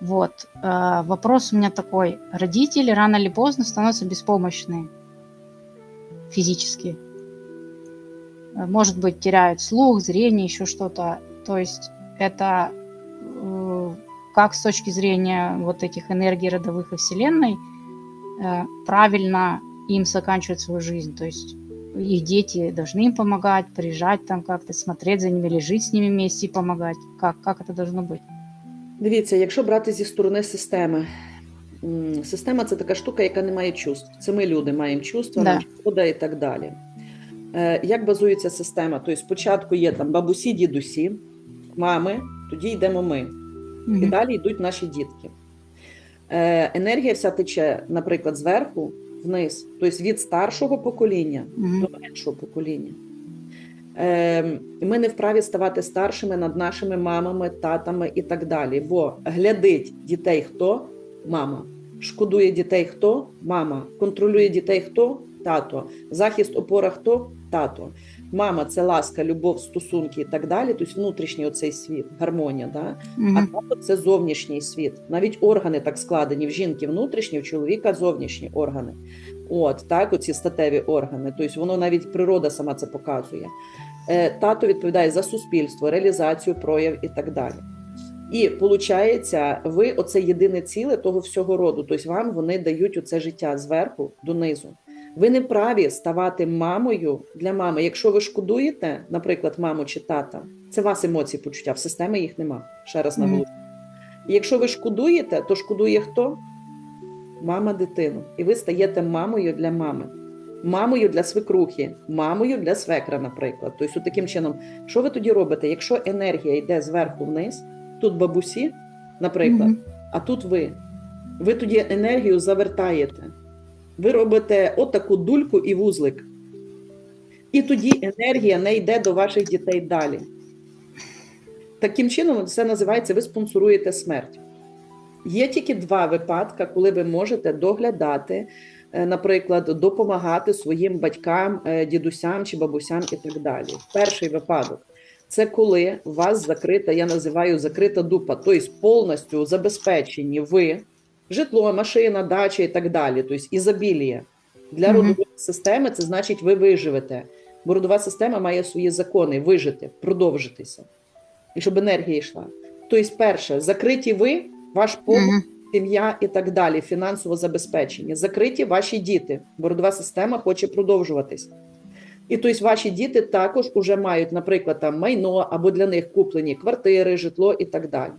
Вот. Э, вопрос у меня такой. Родители рано или поздно становятся беспомощны физически. Э, Может быть, теряют слух, зрение, еще что-то. То есть это э, как с точки зрения вот этих энергий родовых и Вселенной правильно им заканчивать свою жизнь. То есть их дети должны им помогать, приезжать там как-то, смотреть за ними или жить с ними вместе и помогать. Как, как это должно быть? Дивіться, якщо брати зі сторони системи, система це така штука, яка не має чувств. Це ми люди маємо чувства, Да. шкода і так далі. Е, Як базується система? Тобто спочатку є там бабусі, дідусі, мами, тоді йдемо ми. І далі йдуть наші дітки. Е, Енергія вся тече, наприклад, зверху вниз, тобто від старшого покоління Мгм. до меншого покоління. Е, Ми не вправі ставати старшими над нашими мамами, татами і так далі. Бо глядить дітей хто? Мама. Шкодує дітей хто? Мама. Контролює дітей хто? Тато. Захист опора хто? Тато. Мама це ласка, любов, стосунки і так далі. Тобто внутрішній оцей світ, гармонія. Да? А тато це зовнішній світ. Навіть органи так складені в жінки внутрішні, в чоловіка зовнішні органи. От так, оці статеві органи. Тобто воно навіть природа сама це показує. Е, Тато відповідає за суспільство, реалізацію, прояв і так далі. І виходить, ви оце єдине ціле того всього роду. Тобто вам вони дають оце життя зверху донизу. Ви не праві ставати мамою для мами. Якщо ви шкодуєте, наприклад, маму чи тата, це вас емоції, почуття, в системі їх нема. Ще раз наголошую. І якщо ви шкодуєте, то шкодує хто? Мама дитину. І ви стаєте мамою для мами, мамою для свекрухи, мамою для свекра, наприклад. Тобто, таким чином, що ви тоді робите? Якщо енергія йде зверху вниз, тут бабусі, наприклад, а тут ви. Ви тоді енергію завертаєте. Ви робите отаку дульку і вузлик. І тоді енергія не йде до ваших дітей далі. Таким чином, це називається ви спонсоруєте смерть. Є тільки два випадки, коли ви можете доглядати, е, наприклад, допомагати своїм батькам, е, дідусям чи бабусям і так далі. Перший випадок це коли у вас закрита, я називаю закрита дупа, тобто повністю забезпечені ви житло, машина, дача і так далі, тобто ізобілія. Для Мгм. родової системи це значить, ви виживете. Бо родова система має свої закони вижити, продовжитися. І щоб енергія йшла. Тобто, перше, закриті ви, ваш побут, Мгм. сім'я і так далі, фінансово забезпечені. Закриті ваші діти, бо родова система хоче продовжуватись. І тобто ваші діти також вже мають, наприклад, там майно або для них куплені квартири, житло і так далі.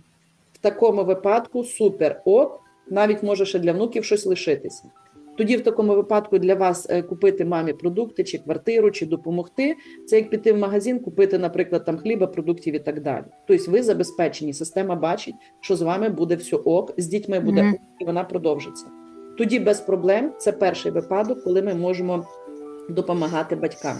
В такому випадку супер ок, навіть може ще для внуків щось лишитися. Тоді, в такому випадку, для вас е, купити мамі продукти чи квартиру, чи допомогти. Це як піти в магазин, купити, наприклад, там хліба, продуктів і так далі. Тобто, ви забезпечені. Система бачить, що з вами буде все ок, з дітьми буде ок, і вона продовжиться. Тоді без проблем це перший випадок, коли ми можемо допомагати батькам.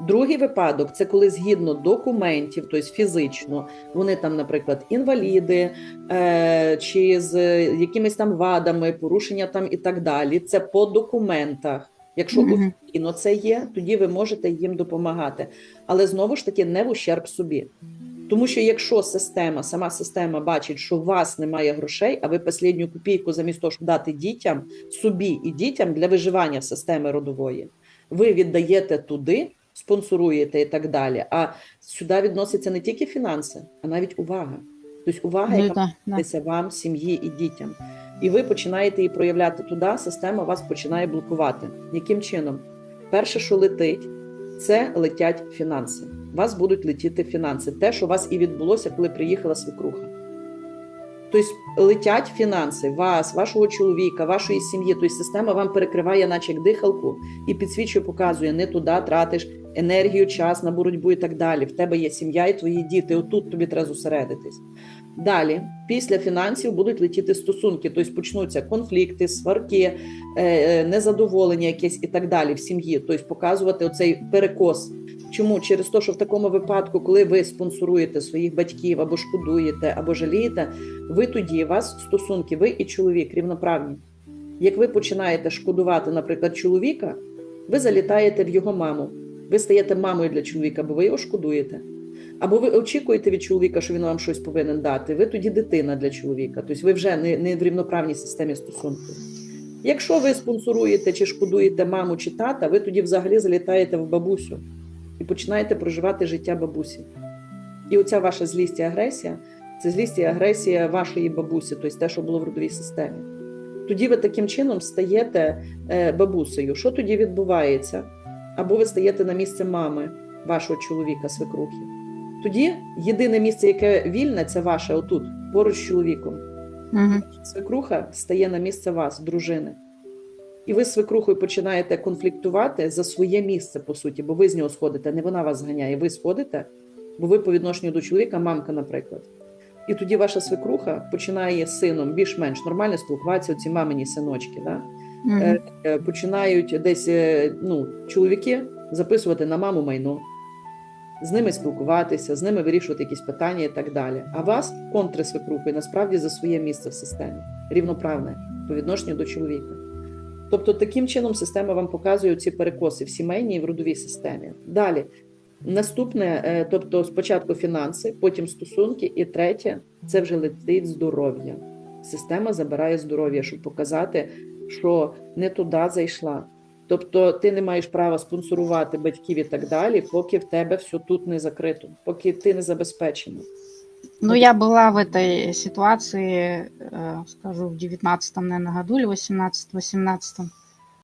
Другий випадок це коли згідно документів, тобто фізично, вони там, наприклад, інваліди е, чи з якимись там вадами, порушення там і так далі. Це по документах. Якщо офіційно це є, тоді ви можете їм допомагати. Але знову ж таки не в ущерб собі. Тому що якщо система, сама система бачить, що у вас немає грошей, а ви останню копійку замість того, щоб дати дітям, собі і дітям для виживання системи родової, ви віддаєте туди, спонсоруєте і так далі. А сюди відносяться не тільки фінанси, а навіть увага. Тобто увага, Ну яка да. вам, сім'ї і дітям. І ви починаєте її проявляти туди, система вас починає блокувати. Яким чином? Перше, що летить, це летять фінанси. У Вас будуть летіти фінанси. Те, що у вас і відбулося, коли приїхала свекруха. Тобто летять фінанси вас, вашого чоловіка, вашої сім'ї. Тобто система вам перекриває, наче як дихалку, і підсвічує, показує, не туди тратиш енергію, час на боротьбу і так далі. В тебе є сім'я і твої діти. Отут тобі треба зосередитись. Далі, після фінансів будуть летіти стосунки, тобто почнуться конфлікти, сварки, е, е, незадоволення якесь і так далі в сім'ї. Тобто показувати оцей перекос. Чому? Через те, що в такому випадку, коли ви спонсоруєте своїх батьків або шкодуєте, або жалієте, ви тоді вас стосунки, ви і чоловік рівноправні. Як ви починаєте шкодувати, наприклад, чоловіка, ви залітаєте в його маму. Ви стаєте мамою для чоловіка, бо ви його шкодуєте. Або ви очікуєте від чоловіка, що він вам щось повинен дати. Ви тоді дитина для чоловіка. Тобто ви вже не, не в рівноправній системі стосунків. Якщо ви спонсоруєте чи шкодуєте маму чи тата, ви тоді взагалі залітаєте в бабусю і починаєте проживати життя бабусі. І оця ваша злість і агресія це злість і агресія вашої бабусі, тобто те, що було в родовій системі. Тоді ви таким чином стаєте е, бабусею. Що тоді відбувається? Або ви стаєте на місце мами вашого чоловіка, свекрухи. Тоді єдине місце, яке вільне, це ваше отут, поруч з чоловіком. Мгм. Свекруха стає на місце вас, дружини. І ви з свекрухою починаєте конфліктувати за своє місце, по суті, бо ви з нього сходите, не вона вас зганяє, ви сходите, бо ви по відношенню до чоловіка, мамка, наприклад. І тоді ваша свекруха починає з сином більш-менш нормально спілкуватися, ці мамині синочки. Да? Е, починають десь е, ну, чоловіки записувати на маму майно, з ними спілкуватися, з ними вирішувати якісь питання і так далі. А вас контри свекрухою насправді за своє місце в системі, рівноправне по відношенню до чоловіка. Тобто таким чином система вам показує ці перекоси в сімейній і в родовій системі. Далі. Наступне, е, тобто спочатку фінанси, потім стосунки, і третє це вже летить здоров'я. Система забирає здоров'я, щоб показати, що не туди зайшла. Тобто ти не маєш права спонсорувати батьків і так далі, поки в тебе все тут не закрито, поки ти не забезпечена. Ну, я была в этой ситуации, э, скажу, в 19 наверное, году или 18-18.